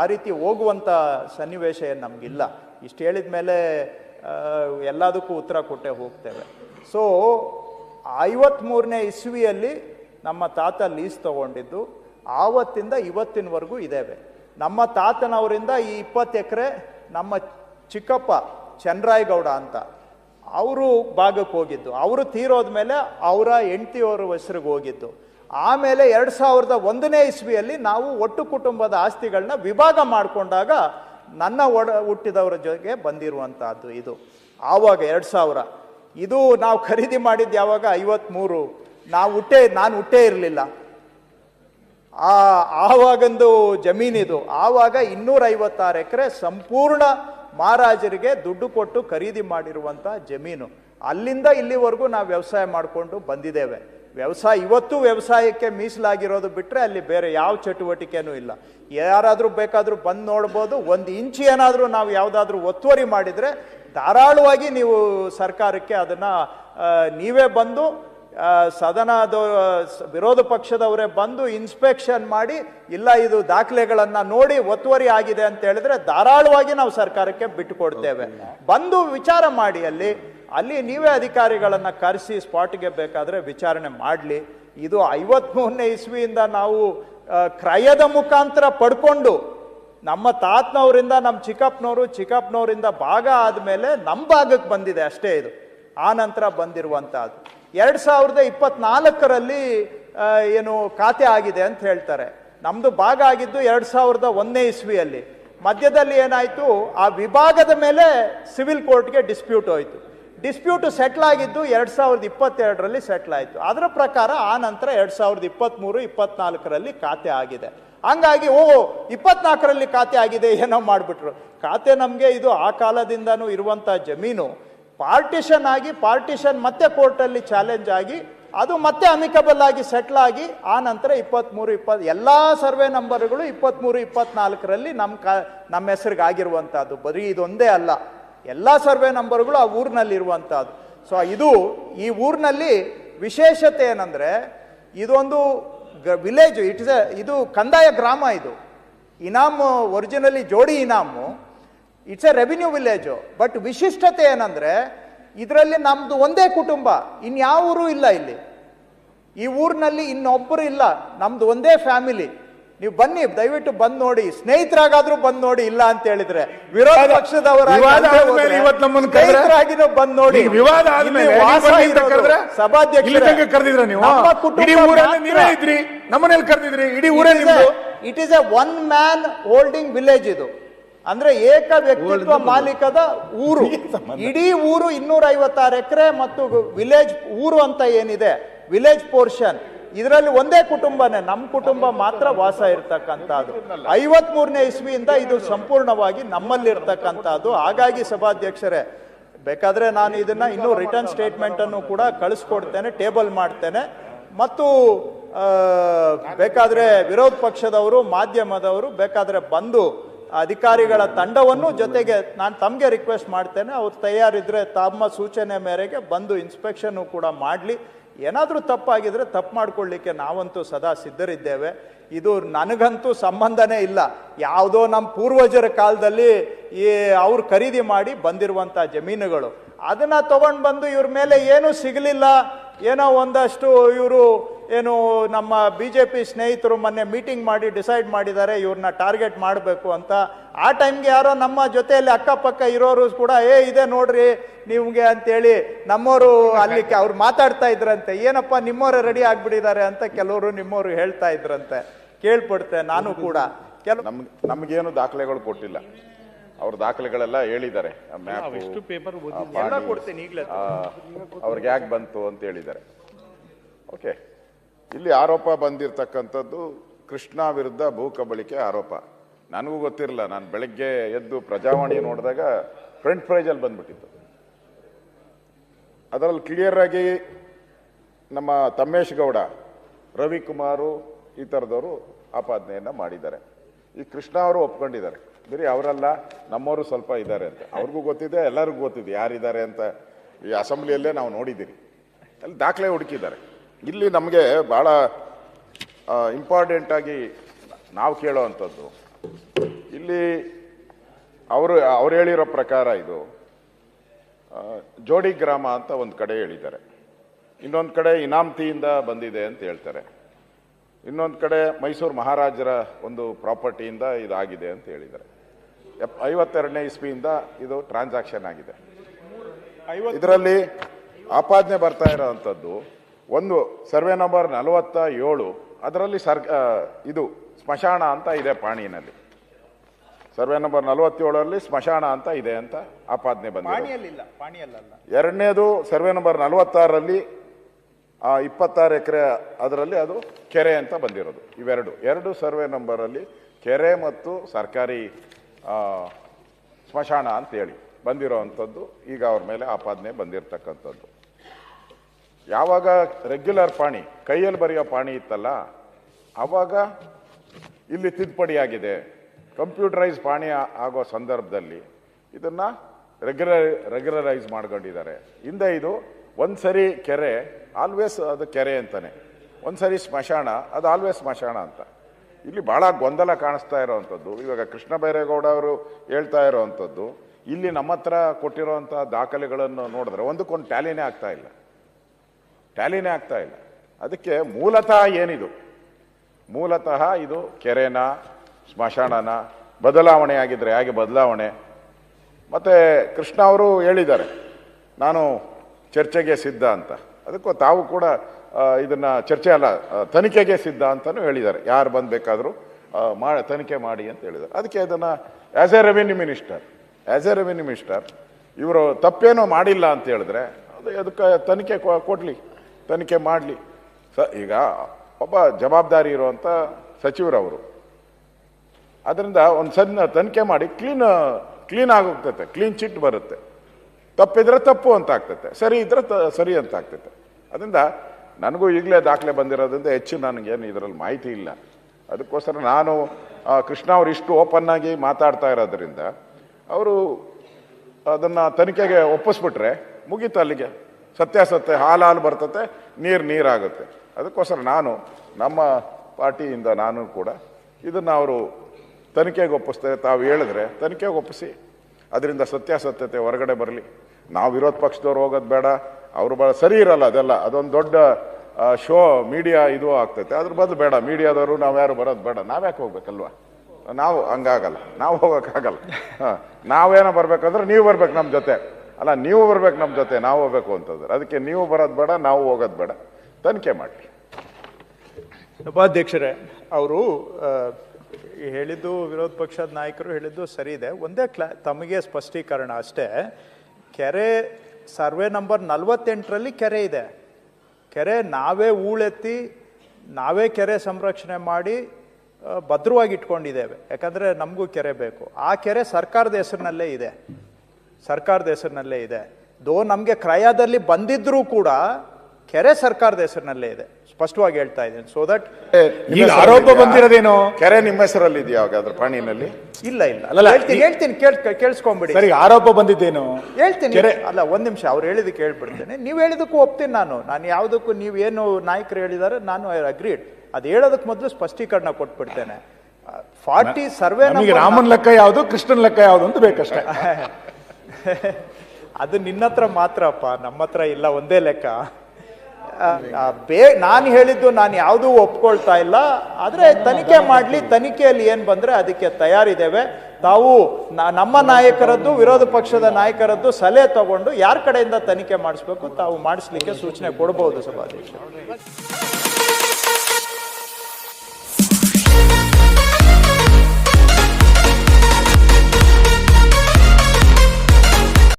ಆ ರೀತಿ ಹೋಗುವಂಥ ಸನ್ನಿವೇಶ ಏನು ನಮಗಿಲ್ಲ. ಇಷ್ಟು ಹೇಳಿದ ಮೇಲೆ ಎಲ್ಲದಕ್ಕೂ ಉತ್ತರ ಕೊಟ್ಟೆ ಹೋಗ್ತೇವೆ. ಸೊ ಐವತ್ತ್ಮೂರನೇ ಇಸ್ವಿಯಲ್ಲಿ ನಮ್ಮ ತಾತ ಲೀಸ್ ತಗೊಂಡಿದ್ದು. ಆವತ್ತಿಂದ ಇವತ್ತಿನವರೆಗೂ ಇದ್ದೇವೆ. ನಮ್ಮ ತಾತನವರಿಂದ ಈ ಇಪ್ಪತ್ತು ಎಕರೆ ನಮ್ಮ ಚಿಕ್ಕಪ್ಪ ಚಂದ್ರಾಯಗೌಡ ಅಂತ, ಅವರು ಭಾಗಕ್ಕೆ ಹೋಗಿದ್ದು. ಅವರು ತೀರೋದ್ಮೇಲೆ ಅವರ ಹೆಂಡತಿಯವರ ಹೆಸರಿಗೆ ಹೋಗಿದ್ದು. ಆಮೇಲೆ ಎರಡು ಸಾವಿರದ ಒಂದನೇ ಇಸ್ವಿಯಲ್ಲಿ ನಾವು ಒಟ್ಟು ಕುಟುಂಬದ ಆಸ್ತಿಗಳನ್ನ ವಿಭಾಗ ಮಾಡಿಕೊಂಡಾಗ ನನ್ನ ಒಡ ಹುಟ್ಟಿದವರ ಜೊತೆಗೆ ಬಂದಿರುವಂತಹದ್ದು ಇದು. ಆವಾಗ ಎರಡು ಸಾವಿರ. ಇದು ನಾವು ಖರೀದಿ ಮಾಡಿದ್ದು ಯಾವಾಗ? ಐವತ್ಮೂರು. ನಾವು ಹುಟ್ಟೇ, ನಾನು ಹುಟ್ಟೇ ಇರಲಿಲ್ಲ. ಆ, ಆವಾಗಂದು ಜಮೀನಿದು. ಆವಾಗ ಇನ್ನೂರ ಐವತ್ತಾರು ಎಕರೆ ಸಂಪೂರ್ಣ ಮಹಾರಾಜರಿಗೆ ದುಡ್ಡು ಕೊಟ್ಟು ಖರೀದಿ ಮಾಡಿರುವಂಥ ಜಮೀನು. ಅಲ್ಲಿಂದ ಇಲ್ಲಿವರೆಗೂ ನಾವು ವ್ಯವಸಾಯ ಮಾಡಿಕೊಂಡು ಬಂದಿದ್ದೇವೆ. ವ್ಯವಸಾಯ ಇವತ್ತು ವ್ಯವಸಾಯಕ್ಕೆ ಮೀಸಲಾಗಿರೋದು ಬಿಟ್ಟರೆ ಅಲ್ಲಿ ಬೇರೆ ಯಾವ ಚಟುವಟಿಕೆನೂ ಇಲ್ಲ. ಯಾರಾದರೂ ಬೇಕಾದರೂ ಬಂದು ನೋಡ್ಬೋದು ಒಂದು ಇಂಚು ಏನಾದರೂ ನಾವು ಯಾವುದಾದ್ರೂ ಒತ್ತುವರಿ ಮಾಡಿದರೆ ಧಾರಾಳವಾಗಿ ನೀವು ಸರ್ಕಾರಕ್ಕೆ ಅದನ್ನು ನೀವೇ ಬಂದು ಸದನದ ವಿರೋಧ ಪಕ್ಷದವರೇ ಬಂದು ಇನ್ಸ್ಪೆಕ್ಷನ್ ಮಾಡಿ ಇಲ್ಲ ಇದು ದಾಖಲೆಗಳನ್ನು ನೋಡಿ ಒತ್ತುವರಿ ಆಗಿದೆ ಅಂತ ಹೇಳಿದ್ರೆ ಧಾರಾಳವಾಗಿ ನಾವು ಸರ್ಕಾರಕ್ಕೆ ಬಿಟ್ಟುಕೊಡ್ತೇವೆ. ಬಂದು ವಿಚಾರ ಮಾಡಿ ಅಲ್ಲಿ ಅಲ್ಲಿ ನೀವೇ ಅಧಿಕಾರಿಗಳನ್ನು ಕರೆಸಿ ಸ್ಪಾಟ್ಗೆ ಬೇಕಾದರೆ ವಿಚಾರಣೆ ಮಾಡಲಿ. ಇದು ಐವತ್ಮೂರನೇ ಇಸ್ವಿಯಿಂದ ನಾವು ಕ್ರಯದ ಮುಖಾಂತರ ಪಡ್ಕೊಂಡು ನಮ್ಮ ತಾತನವರಿಂದ, ನಮ್ಮ ಚಿಕ್ಕಪ್ಪನವರು, ಚಿಕ್ಕಪ್ಪನವರಿಂದ ಭಾಗ ಆದಮೇಲೆ ನಮ್ಮ ಭಾಗಕ್ಕೆ ಬಂದಿದೆ ಅಷ್ಟೇ ಇದು. ಆ ನಂತರ ಬಂದಿರುವಂಥದ್ದು. ಎರಡು ಸಾವಿರದ ಇಪ್ಪತ್ನಾಲ್ಕರಲ್ಲಿ ಏನು ಖಾತೆ ಆಗಿದೆ ಅಂತ ಹೇಳ್ತಾರೆ. ನಮ್ಮದು ಭಾಗ ಆಗಿದ್ದು ಎರಡು ಸಾವಿರದ ಒಂದನೇ ಇಸ್ವಿಯಲ್ಲಿ. ಮಧ್ಯದಲ್ಲಿ ಏನಾಯಿತು? ಆ ವಿಭಾಗದ ಮೇಲೆ ಸಿವಿಲ್ ಕೋರ್ಟ್ಗೆ ಡಿಸ್ಪ್ಯೂಟ್ ಹೋಯ್ತು. ಡಿಸ್ಪ್ಯೂಟ್ ಸೆಟ್ಲ್ ಆಗಿದ್ದು ಎರಡು ಸಾವಿರದ ಇಪ್ಪತ್ತೆರಡರಲ್ಲಿ ಸೆಟ್ಲ್ ಆಯಿತು. ಅದರ ಪ್ರಕಾರ ಆ ನಂತರ ಎರಡು ಸಾವಿರದ ಇಪ್ಪತ್ತ್ಮೂರು ಇಪ್ಪತ್ನಾಲ್ಕರಲ್ಲಿ ಖಾತೆ ಆಗಿದೆ. ಹಂಗಾಗಿ ಓ ಇಪ್ಪತ್ನಾಲ್ಕರಲ್ಲಿ ಖಾತೆ ಆಗಿದೆ, ಏನೋ ಮಾಡಿಬಿಟ್ರು. ಖಾತೆ ನಮಗೆ ಇದು ಆ ಕಾಲದಿಂದನೂ ಇರುವಂಥ ಜಮೀನು. ಪಾರ್ಟಿಷನ್ ಆಗಿ ಪಾರ್ಟಿಷನ್ ಮತ್ತೆ ಕೋರ್ಟಲ್ಲಿ ಚಾಲೆಂಜ್ ಆಗಿ, ಅದು ಮತ್ತೆ ಅಮಿಕಬಲ್ ಆಗಿ ಸೆಟ್ಲ್ ಆಗಿ, ಆ ನಂತರ ಇಪ್ಪತ್ತ್ಮೂರು ಇಪ್ಪತ್ತು, ಎಲ್ಲ ಸರ್ವೆ ನಂಬರ್ಗಳು ಇಪ್ಪತ್ತ್ಮೂರು ಇಪ್ಪತ್ನಾಲ್ಕರಲ್ಲಿ ನಮ್ಮ ಕ ನಮ್ಮ ಹೆಸರಿಗೆ ಆಗಿರುವಂಥದ್ದು ಬರೀ ಇದೊಂದೇ ಅಲ್ಲ. ಎಲ್ಲ ಸರ್ವೆ ನಂಬರ್ಗಳು ಆ ಊರಿನಲ್ಲಿ ಇರುವಂಥದ್ದು ಸೊ ಇದು ಈ ಊರಿನಲ್ಲಿ ವಿಶೇಷತೆ ಏನಂದ್ರೆ, ಇದೊಂದು ವಿಲೇಜ್ ಇಟ್ ಇಸ್ ಇದು ಕಂದಾಯ ಗ್ರಾಮ ಇದು. ಇನಾಮ್ ಒರಿಜಿನಲಿ ಜೋಡಿ ಇನಾಮು it's a revenue village but ವಿಶಿಷ್ಟತೆ ಏನಂದ್ರೆ, ಇದರಲ್ಲಿ ನಮ್ಮದು ಒಂದೇ ಕುಟುಂಬ ಇನ್ಯಾವ ಊರು ಇಲ್ಲ ಇಲ್ಲಿ. ಈ ಊರಿನಲ್ಲಿ ಇನ್ನೊಬ್ಬರು ಇಲ್ಲ, ನಮ್ದು ಒಂದೇ ಫ್ಯಾಮಿಲಿ ನೀವು ಬನ್ನಿ ದಯವಿಟ್ಟು ಬಂದ್ ನೋಡಿ. ಸ್ನೇಹಿತರಾಗಾದ್ರೂ ಬಂದ್ ನೋಡಿ ಇಲ್ಲ ಅಂತ ಹೇಳಿದ್ರೆ. ವಿರೋಧ ಪಕ್ಷದವರ? ಸ್ನೇಹಿತರಾಗಿನೂ ಬಂದ್ ನೋಡಿ. ವಿವಾದ ತನಕ ಕರೆದಿದ್ರ ನೀವು? ಇದ್ರಿ ನಮ್ಮನೇಲಿ ಕರೆದಿದ್ರಿ ಇಡೀ it is a one man holding village ಇದು. ಅಂದ್ರೆ ಏಕ ವ್ಯಕ್ತಿತ್ವ ಮಾಲೀಕದ ಊರು. ಇಡೀ ಊರು ಇನ್ನೂರ ಐವತ್ತಾರು ಎಕರೆ ಮತ್ತು ವಿಲೇಜ್ ಊರು ಅಂತ ಏನಿದೆ? ವಿಲೇಜ್ ಪೋರ್ಷನ್ ಇದರಲ್ಲಿ ಒಂದೇ ಕುಟುಂಬನೇ ನಮ್ಮ ಕುಟುಂಬ ಮಾತ್ರ ವಾಸ ಇರ್ತಕ್ಕಂಥದ್ದು. ಐವತ್ ಮೂರನೇ ಇಸ್ವಿಯಿಂದ ಇದು ಸಂಪೂರ್ಣವಾಗಿ ನಮ್ಮಲ್ಲಿ ಇರ್ತಕ್ಕಂಥದ್ದು ಹಾಗಾಗಿ ಸಭಾಧ್ಯಕ್ಷರೇ, ಬೇಕಾದ್ರೆ ನಾನು ಇದನ್ನ ಇನ್ನೂ ರಿಟರ್ನ್ ಸ್ಟೇಟ್ಮೆಂಟ್ ಅನ್ನು ಕೂಡ ಕಳಿಸ್ಕೊಡ್ತೇನೆ ಟೇಬಲ್ ಮಾಡ್ತೇನೆ. ಮತ್ತು ಬೇಕಾದ್ರೆ ವಿರೋಧ ಪಕ್ಷದವರು, ಮಾಧ್ಯಮದವರು ಬೇಕಾದ್ರೆ ಬಂದು ಅಧಿಕಾರಿಗಳ ತಂಡವನ್ನು ಜೊತೆಗೆ ನಾನು ತಮಗೆ ರಿಕ್ವೆಸ್ಟ್ ಮಾಡ್ತೇನೆ. ಅವ್ರು ತಯಾರಿದ್ರೆ ತಮ್ಮ ಸೂಚನೆ ಮೇರೆಗೆ ಬಂದು ಇನ್ಸ್ಪೆಕ್ಷನ್ ಕೂಡ ಮಾಡಲಿ. ಏನಾದರೂ ತಪ್ಪಾಗಿದ್ರೆ ತಪ್ಪು ಮಾಡಿಕೊಳ್ಳಿಕ್ಕೆ ನಾವಂತೂ ಸದಾ ಸಿದ್ಧರಿದ್ದೇವೆ. ಇದು ನನಗಂತೂ ಸಂಬಂಧನೇ ಇಲ್ಲ. ಯಾವುದೋ ನಮ್ಮ ಪೂರ್ವಜರ ಕಾಲದಲ್ಲಿ ಈ ಅವ್ರು ಖರೀದಿ ಮಾಡಿ ಬಂದಿರುವಂಥ ಜಮೀನುಗಳು. ಅದನ್ನು ತಗೊಂಡು ಬಂದು ಇವ್ರ ಮೇಲೆ ಏನೂ ಸಿಗಲಿಲ್ಲ. ಏನೋ ಒಂದಷ್ಟು ಇವರು ಏನು ನಮ್ಮ ಬಿ ಜೆ ಪಿ ಸ್ನೇಹಿತರು ಮೊನ್ನೆ ಮೀಟಿಂಗ್ ಮಾಡಿ ಡಿಸೈಡ್ ಮಾಡಿದ್ದಾರೆ ಇವ್ರನ್ನ ಟಾರ್ಗೆಟ್ ಮಾಡಬೇಕು ಅಂತ. ಆ ಟೈಮ್ಗೆ ಯಾರೋ ನಮ್ಮ ಜೊತೆಯಲ್ಲಿ ಅಕ್ಕಪಕ್ಕ ಇರೋರು ಕೂಡ ಏ ಇದೆ ನೋಡ್ರಿ ನಿಮಗೆ ಅಂತೇಳಿ ನಮ್ಮವರು ಅಲ್ಲಿ ಅವ್ರು ಮಾತಾಡ್ತಾ ಇದ್ರಂತೆ. ಏನಪ್ಪ ನಿಮ್ಮವರೇ ರೆಡಿ ಆಗಿಬಿಟ್ಟಿದ್ದಾರೆ ಅಂತ ಕೆಲವರು ನಿಮ್ಮವರು ಹೇಳ್ತಾ ಇದ್ರಂತೆ. ಕೇಳ್ಪಡ್ತೆ ನಾನು ಕೂಡ. ಕೆಲವು ನಮ್ಗೆ ನಮಗೇನು ದಾಖಲೆಗಳು ಕೊಟ್ಟಿಲ್ಲ. ಅವ್ರ ದಾಖಲೆಗಳೆಲ್ಲ ಹೇಳಿದ್ದಾರೆ. ಅವ್ರಿಗೆ ಯಾಕೆ ಬಂತು ಅಂತ ಹೇಳಿದ್ದಾರೆ. ಓಕೆ. ಇಲ್ಲಿ ಆರೋಪ ಬಂದಿರತಕ್ಕಂಥದ್ದು ಕೃಷ್ಣ ವಿರುದ್ಧ ಭೂ ಕಬಳಿಕೆ ಆರೋಪ. ನನಗೂ ಗೊತ್ತಿರಲಿಲ್ಲ ನಾನು ಬೆಳಗ್ಗೆ ಎದ್ದು ಪ್ರಜಾವಾಣಿ ನೋಡಿದಾಗ ಫ್ರಂಟ್ ಪ್ರೈಜಲ್ಲಿ ಬಂದ್ಬಿಟ್ಟಿತ್ತು. ಅದರಲ್ಲಿ ಕ್ಲಿಯರ್ ಆಗಿ ನಮ್ಮ ತಮ್ಮೇಶ್ ಗೌಡ, ರವಿಕುಮಾರು ಈ ಥರದವರು ಆಪಾದನೆಯನ್ನು ಮಾಡಿದ್ದಾರೆ. ಈ ಕೃಷ್ಣ ಅವರು ಒಪ್ಕೊಂಡಿದ್ದಾರೆ. ಬರೀ ಅವರಲ್ಲ, ನಮ್ಮವರು ಸ್ವಲ್ಪ ಇದ್ದಾರೆ ಅಂತ. ಅವ್ರಿಗೂ ಗೊತ್ತಿದೆ, ಎಲ್ಲರಿಗೂ ಗೊತ್ತಿದೆ ಯಾರಿದ್ದಾರೆ ಅಂತ. ಈ ಅಸೆಂಬ್ಲಿಯಲ್ಲೇ ನಾವು ನೋಡಿದ್ದೀರಿ. ಅಲ್ಲಿ ದಾಖಲೆ ಹುಡುಕಿದ್ದಾರೆ. ಇಲ್ಲಿ ನಮಗೆ ಭಾಳ ಇಂಪಾರ್ಟೆಂಟಾಗಿ ನಾವು ಕೇಳೋವಂಥದ್ದು ಇಲ್ಲಿ ಅವರು ಅವ್ರು ಹೇಳಿರೋ ಪ್ರಕಾರ ಇದು ಜೋಡಿ ಗ್ರಾಮ ಅಂತ ಒಂದು ಕಡೆ ಹೇಳಿದ್ದಾರೆ. ಇನ್ನೊಂದು ಕಡೆ ಇನಾಮ್ತಿಯಿಂದ ಬಂದಿದೆ ಅಂತ ಹೇಳ್ತಾರೆ. ಇನ್ನೊಂದು ಕಡೆ ಮೈಸೂರು ಮಹಾರಾಜರ ಒಂದು ಪ್ರಾಪರ್ಟಿಯಿಂದ ಇದಾಗಿದೆ ಅಂತ ಹೇಳಿದ್ದಾರೆ. ಎಪ್ ಐವತ್ತೆರಡನೇ ಇಸ್ವಿಯಿಂದ ಇದು ಟ್ರಾನ್ಸಾಕ್ಷನ್ ಆಗಿದೆ. ಇದರಲ್ಲಿ ಆಪಾದನೆ ಬರ್ತಾ ಇರೋವಂಥದ್ದು ಒಂದು ಸರ್ವೆ ನಂಬರ್ ನಲವತ್ತ ಏಳು ಅದರಲ್ಲಿ ಸರ್ ಇದು ಸ್ಮಶಾನ ಅಂತ ಇದೆ ಪಾಣಿನಲ್ಲಿ ಸರ್ವೆ ನಂಬರ್ ನಲವತ್ತೇಳರಲ್ಲಿ ಸ್ಮಶಾನ ಅಂತ ಇದೆ ಅಂತ ಆಪಾದನೆ ಬಂದಿದೆ. ಎರಡನೇದು ಸರ್ವೆ ನಂಬರ್ ನಲವತ್ತಾರರಲ್ಲಿ ಆ ಇಪ್ಪತ್ತಾರು ಎಕರೆ ಅದರಲ್ಲಿ ಅದು ಕೆರೆ ಅಂತ ಬಂದಿರೋದು. ಇವೆರಡು ಎರಡು ಸರ್ವೆ ನಂಬರಲ್ಲಿ ಕೆರೆ ಮತ್ತು ಸರ್ಕಾರಿ ಸ್ಮಶಾನ ಅಂತೇಳಿ ಬಂದಿರೋ ಅಂಥದ್ದು ಈಗ ಅವ್ರ ಮೇಲೆ ಆಪಾದನೆ ಬಂದಿರತಕ್ಕಂಥದ್ದು. ಯಾವಾಗ ರೆಗ್ಯುಲರ್ ಪಾಣಿ, ಕೈಯಲ್ಲಿ ಬರೆಯೋ ಪಾಣಿ ಇತ್ತಲ್ಲ ಆವಾಗ ಇಲ್ಲಿ ತಿದ್ದುಪಡಿಯಾಗಿದೆ ಕಂಪ್ಯೂಟರೈಸ್ ಪಾಣಿ ಆಗೋ ಸಂದರ್ಭದಲ್ಲಿ ಇದನ್ನು ರೆಗ್ಯುಲರ್ ರೆಗ್ಯುಲರೈಸ್ ಮಾಡ್ಕೊಂಡಿದ್ದಾರೆ. ಹಿಂದೆ ಇದು ಒಂದು ಸರಿ ಕೆರೆ ಆಲ್ವೇಸ್ ಅದು ಕೆರೆ ಅಂತಾನೆ. ಒಂದ್ಸರಿ ಸ್ಮಶಾನ, ಅದು ಆಲ್ವೇಸ್ ಸ್ಮಶಾನ ಅಂತ. ಇಲ್ಲಿ ಭಾಳ ಗೊಂದಲ ಕಾಣಿಸ್ತಾ ಇರೋವಂಥದ್ದು. ಇವಾಗ ಕೃಷ್ಣ ಬೈರೇಗೌಡ ಅವರು ಹೇಳ್ತಾ ಇರೋವಂಥದ್ದು. ಇಲ್ಲಿ ನಮ್ಮ ಹತ್ರ ಕೊಟ್ಟಿರೋವಂಥ ದಾಖಲೆಗಳನ್ನು ನೋಡಿದ್ರೆ ಒಂದಕ್ಕೊಂದು ಟ್ಯಾಲಿನೇ ಆಗ್ತಾ ಇಲ್ಲ. ಟ್ಯಾಲಿನೇ ಆಗ್ತಾ ಇಲ್ಲ. ಅದಕ್ಕೆ ಮೂಲತಃ ಏನಿದು? ಮೂಲತಃ ಇದು ಕೆರೆನ, ಸ್ಮಶಾನನ ಬದಲಾವಣೆ ಆಗಿದ್ರೆ ಹೇಗೆ ಬದಲಾವಣೆ? ಮತ್ತು ಕೃಷ್ಣ ಅವರು ಹೇಳಿದ್ದಾರೆ, ನಾನು ಚರ್ಚೆಗೆ ಸಿದ್ಧ ಅಂತ. ಅದಕ್ಕೂ ತಾವು ಕೂಡ ಇದನ್ನು ಚರ್ಚೆ ಅಲ್ಲ ತನಿಖೆಗೆ ಸಿದ್ಧ ಅಂತಲೂ ಹೇಳಿದ್ದಾರೆ. ಯಾರು ಬಂದು ಬೇಕಾದರೂ ಮಾ, ತನಿಖೆ ಮಾಡಿ ಅಂತ ಹೇಳಿದ್ದಾರೆ. ಅದಕ್ಕೆ ಅದನ್ನ as a revenue minister as a revenue minister ಇವರು ತಪ್ಪೇನೋ ಮಾಡಿಲ್ಲ ಅಂತ ಹೇಳಿದ್ರೆ, ಅದು ಅದಕ್ಕೆ ತನಿಖೆ ಕೊಡ್ಲಿ? ತನಿಖೆ ಮಾಡಲಿ. ಸ, ಈಗ ಒಬ್ಬ ಜವಾಬ್ದಾರಿ ಇರುವಂಥ ಸಚಿವರವರು. ಅದರಿಂದ ಒಂದು ಸಣ್ಣ ತನಿಖೆ ಮಾಡಿ, ಕ್ಲೀನ್ ಕ್ಲೀನ್ ಆಗೋಗ್ತೈತೆ, ಕ್ಲೀನ್ ಚಿಟ್ ಬರುತ್ತೆ. ತಪ್ಪಿದ್ರೆ ತಪ್ಪು ಅಂತ ಆಗ್ತೈತೆ, ಸರಿ ಇದ್ರೆ ತ- ಸರಿ ಅಂತ ಆಗ್ತೈತೆ. ಅದರಿಂದ ನನಗೂ ಈಗಲೇ ದಾಖಲೆ ಬಂದಿರೋದ್ರಿಂದ ಹೆಚ್ಚು ನನಗೇನು ಇದರಲ್ಲಿ ಮಾಹಿತಿ ಇಲ್ಲ. ಅದಕ್ಕೋಸ್ಕರ ನಾನು ಕೃಷ್ಣ ಅವರು ಇಷ್ಟು ಓಪನ್ ಆಗಿ ಮಾತಾಡ್ತಾ ಇರೋದ್ರಿಂದ, ಅವರು ಅದನ್ನು ತನಿಖೆಗೆ ಒಪ್ಪಿಸ್ಬಿಟ್ರೆ ಮುಗೀತು ಅಲ್ಲಿಗೆ. ಸತ್ಯಾಸತ್ಯ ಹಾಲು ಹಾಲು ಬರ್ತತೆ, ನೀರು ನೀರಾಗುತ್ತೆ. ಅದಕ್ಕೋಸ್ಕರ ನಾನು, ನಮ್ಮ ಪಾರ್ಟಿಯಿಂದ ನಾನು ಕೂಡ ಇದನ್ನು ಅವರು ತನಿಖೆಗೆ ಒಪ್ಪಿಸ್ತಾರೆ. ತಾವು ಹೇಳಿದ್ರೆ ತನಿಖೆಗೆ ಒಪ್ಪಿಸಿ. ಅದರಿಂದ ಸತ್ಯಾಸತ್ಯತೆ ಹೊರಗಡೆ ಬರಲಿ. ನಾವು ವಿರೋಧ ಪಕ್ಷದವ್ರು ಹೋಗೋದು ಬೇಡ. ಅವರು ಬ, ಸರಿ ಇರಲ್ಲ ಅದೆಲ್ಲ. ಅದೊಂದು ದೊಡ್ಡ ಶೋ, ಮೀಡಿಯಾ ಇದು ಆಗ್ತೈತೆ. ಅದ್ರ ಬದಲು ಬೇಡ. ಮೀಡಿಯಾದವರು ನಾವ್ಯಾರು ಬರೋದು ಬೇಡ. ನಾವ್ಯಾಕೆ ಹೋಗ್ಬೇಕಲ್ವಾ? ನಾವು ಹಂಗಾಗಲ್ಲ. ನಾವು ಹೋಗೋಕ್ಕಾಗಲ್ಲ. ಹಾಂ. ನಾವೇನೋ ಬರಬೇಕಂದ್ರೆ ನೀವು ಬರ್ಬೇಕು ನಮ್ಮ ಜೊತೆ. ಅಲ್ಲ, ನೀವು ಬರ್ಬೇಕು ನಮ್ಮ ಜೊತೆ, ನಾವು ಹೋಗ್ಬೇಕು ಅಂತಂದ್ರೆ. ಅದಕ್ಕೆ ನೀವು ಬರೋದು ಬೇಡ, ನಾವು ಹೋಗೋದು ಬೇಡ. ತನಿಖೆ ಮಾಡಿ ಉಪಾಧ್ಯಕ್ಷರೇ, ಅವರು ಹೇಳಿದ್ದು ವಿರೋಧ ಪಕ್ಷದ ನಾಯಕರು ಹೇಳಿದ್ದು ಸರಿ ಇದೆ. ಒಂದೇ ಕ್ಲಾ, ತಮಗೆ ಸ್ಪಷ್ಟೀಕರಣ ಅಷ್ಟೇ. ಕೆರೆ, ಸರ್ವೆ ನಂಬರ್ ನಲವತ್ತೆಂಟರಲ್ಲಿ ಕೆರೆ ಇದೆ. ಕೆರೆ ನಾವೇ ಹೂಳೆತ್ತಿ ನಾವೇ ಕೆರೆ ಸಂರಕ್ಷಣೆ ಮಾಡಿ ಭದ್ರವಾಗಿ ಇಟ್ಕೊಂಡಿದ್ದೇವೆ ಯಾಕಂದರೆ ನಮಗೂ ಕೆರೆ ಬೇಕು. ಆ ಕೆರೆ ಸರ್ಕಾರದ ಹೆಸರಿನಲ್ಲೇ ಇದೆ. ಸರ್ಕಾರದ ಹೆಸರಿನಲ್ಲೇ ಇದೆ. ದೋ ನಮಗೆ ಕ್ರಯದಲ್ಲಿ ಬಂದಿದ್ರೂ ಕೂಡ ಕೆರೆ ಸರ್ಕಾರದ ಹೆಸರಿನಲ್ಲೇ ಇದೆ. ಸ್ಪಷ್ಟವಾಗಿ ಹೇಳ್ತಾ ಇದ್ದೀನಿ. ಸೊ ದಟ್ ಈಗ ಆರೋಪ ಬಂದಿರೋದೇನು? ಕೆರೆ ನಿಮ್ಮ ಹೆಸರಲ್ಲಿ ಇದೆಯಾ ಹಾಗಾದ್ರೆ ಪಾಣಿನಲ್ಲಿ? ಇಲ್ಲ ಇಲ್ಲ. ಅಲ್ಲಲ್ಲ, ಹೇಳ್ತೀನಿ ಹೇಳ್ತೀನಿ ಕೇಳ್ ಕೇಳಿಸ್ಕೊಂಬಿಡಿ. ಸರಿ ಆರೋಪ ಬಂದಿದ್ದೇನು? ಹೇಳ್ತೀನಿ ಕೆರೆ- ಅಲ್ಲ ಒಂದ್ ನಿಮಿಷ ಅವ್ರು ಹೇಳಿದಕ್ಕೆ ಹೇಳ್ಬಿಡ್ತೇನೆ ನೀವು ಹೇಳಿದಕ್ಕೂ ಒಪ್ತೀನಿ ನಾನು. ನಾನು ಯಾವುದಕ್ಕೂ ನೀವು ಏನು ನಾಯಕರು ಹೇಳಿದಾರೆ ನಾನು ಐ ಅಗ್ರೀಡ್ ಅದು ಹೇಳೋದಕ್ಕೆ ಮೊದಲು ಸ್ಪಷ್ಟೀಕರಣ ಕೊಟ್ಬಿಡ್ತೇನೆ. ಫಾರ್ಟಿ ಸರ್ವೆ ರಾಮನ್ ಲೆಕ್ಕ ಯಾವುದು ಕೃಷ್ಣನ್ ಲೆಕ್ಕ ಯಾವುದು ಅಂತ ಬೇಕಷ್ಟೇ. ಅದು ನಿನ್ನ ಹತ್ರ ಮಾತ್ರಪ್ಪ, ನಮ್ಮ ಹತ್ರ ಇಲ್ಲ, ಒಂದೇ ಲೆಕ್ಕ. ಬೇ, ನಾನು ಹೇಳಿದ್ದು ನಾನು ಯಾವುದೂ ಒಪ್ಕೊಳ್ತಾ ಇಲ್ಲ, ಆದರೆ ತನಿಖೆ ಮಾಡಲಿ, ತನಿಖೆಯಲ್ಲಿ ಏನು ಬಂದರೆ ಅದಕ್ಕೆ ತಯಾರಿದ್ದೇವೆ. ತಾವು ನಮ್ಮ ನಾಯಕರದ್ದು, ವಿರೋಧ ಪಕ್ಷದ ನಾಯಕರದ್ದು ಸಲಹೆ ತಗೊಂಡು ಯಾರ ಕಡೆಯಿಂದ ತನಿಖೆ ಮಾಡಿಸ್ಬೇಕು, ತಾವು ಮಾಡಿಸ್ಲಿಕ್ಕೆ ಸೂಚನೆ ಕೊಡಬಹುದು ಸಭಾಧ್ಯಕ್ಷ